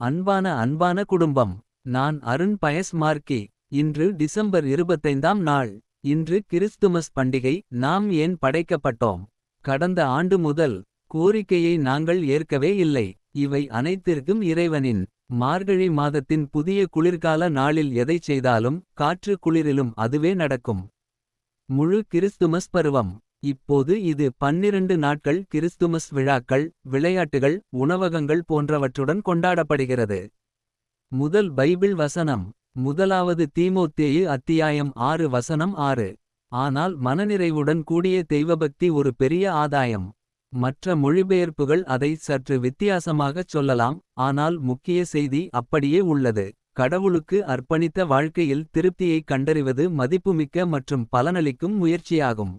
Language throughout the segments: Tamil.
அன்பான அன்பான குடும்பம் நான் அருண் பயஸ் மார்க்கி. இன்று டிசம்பர் இருபத்தைந்தாம் நாள். இன்று கிறிஸ்துமஸ் பண்டிகை நாம் ஏன் படைக்கப்பட்டோம்? கடந்த ஆண்டு முதல் கோரிக்கையை நாங்கள் ஏற்கவே இல்லை. இவை அனைத்திற்கும் இறைவனின் மார்கழி மாதத்தின் புதிய குளிர்கால நாளில் எதைச் செய்தாலும் காற்று குளிரிலும் அதுவே நடக்கும். முழு கிறிஸ்துமஸ் பருவம். இப்போது இது பன்னிரண்டு நாட்கள் கிறிஸ்துமஸ் விழாக்கள் விளையாட்டுகள் உணவகங்கள் போன்றவற்றுடன் கொண்டாடப்படுகிறது. முதல் பைபிள் வசனம் முதலாவது தீமோத்தேயு அத்தியாயம் ஆறு வசனம் ஆறு. ஆனால் மனநிறைவுடன் கூடிய தெய்வபக்தி ஒரு பெரிய ஆதாயம். மற்ற மொழிபெயர்ப்புகள் அதை சற்று வித்தியாசமாகச் சொல்லலாம் ஆனால் முக்கிய செய்தி அப்படியே உள்ளது. கடவுளுக்கு அர்ப்பணித்த வாழ்க்கையில் திருப்தியை கண்டறிவது மதிப்புமிக்க மற்றும் பலனளிக்கும் முயற்சியாகும்.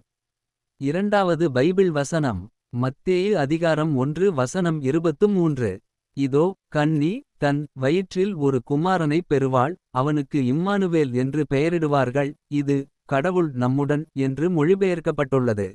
இரண்டாவது பைபிள் வசனம் மத்தேயு அதிகாரம் ஒன்று வசனம் இருபத்து மூன்று. இதோ கன்னி தன் வயிற்றில் ஒரு குமாரனை பெறுவாள் அவனுக்கு இம்மானுவேல் என்று பெயரிடுவார்கள் இது கடவுள் நம்முடன் என்று மொழிபெயர்க்கப்பட்டுள்ளது.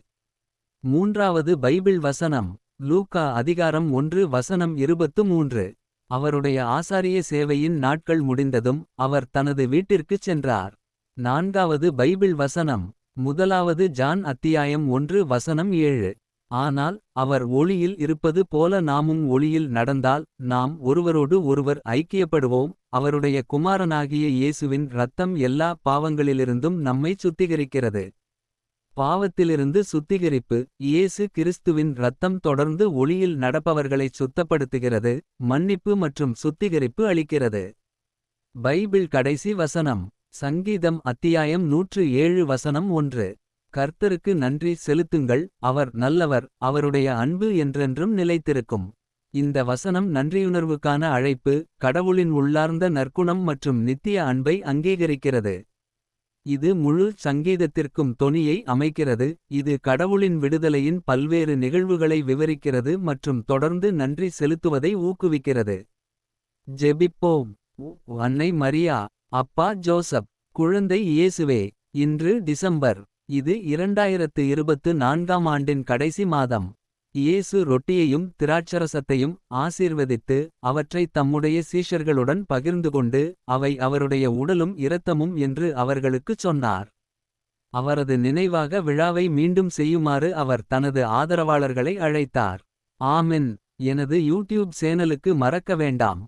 மூன்றாவது பைபிள் வசனம் லூக்கா அதிகாரம் ஒன்று வசனம் இருபத்து மூன்று. அவருடைய ஆசாரிய சேவையின் நாட்கள் முடிந்ததும் அவர் தனது வீட்டிற்குச் சென்றார். நான்காவது பைபிள் வசனம் முதலாவது ஜான் அத்தியாயம் ஒன்று வசனம் ஏழு. ஆனால் அவர் ஒளியில் இருப்பது போல நாமும் ஒளியில் நடந்தால் நாம் ஒருவரோடு ஒருவர் ஐக்கியப்படுவோம். அவருடைய குமாரனாகிய இயேசுவின் இரத்தம் எல்லா பாவங்களிலிருந்தும் நம்மைச் சுத்திகரிக்கிறது. பாவத்திலிருந்து சுத்திகரிப்பு இயேசு கிறிஸ்துவின் இரத்தம் தொடர்ந்து ஒளியில் நடப்பவர்களைச் சுத்தப்படுத்துகிறது மன்னிப்பு மற்றும் சுத்திகரிப்பு அளிக்கிறது. பைபிள் கடைசி வசனம். சங்கீதம் அத்தியாயம் நூற்று ஏழு வசனம் ஒன்று. கர்த்தருக்கு நன்றி செலுத்துங்கள் அவர் நல்லவர் அவருடைய அன்பு என்றென்றும் நிலைத்திருக்கும். இந்த வசனம் நன்றியுணர்வுக்கான அழைப்பு கடவுளின் உள்ளார்ந்த நற்குணம் மற்றும் நித்திய அன்பை அங்கீகரிக்கிறது. இது முழு சங்கீதத்திற்கும் தொனியை அமைக்கிறது இது கடவுளின் விடுதலையின் பல்வேறு நிகழ்வுகளை விவரிக்கிறது மற்றும் தொடர்ந்து நன்றி செலுத்துவதை ஊக்குவிக்கிறது. ஜெபிப்போம். அன்னை மரியா அப்பா ஜோசப் குழந்தை இயேசுவே இன்று டிசம்பர் இது இரண்டாயிரத்து இருபத்து நான்காம் ஆண்டின் கடைசி மாதம். இயேசு ரொட்டியையும் திராட்சரசத்தையும் ஆசீர்வதித்து அவற்றை தம்முடைய சீஷர்களுடன் பகிர்ந்து கொண்டு அவை அவருடைய உடலும் இரத்தமும் என்று அவர்களுக்குச் சொன்னார். அவரது நினைவாக விழாவை மீண்டும் செய்யுமாறு அவர் தனது ஆதரவாளர்களை அழைத்தார். ஆமென். எனது யூடியூப் சேனலுக்கு மறக்க வேண்டாம்.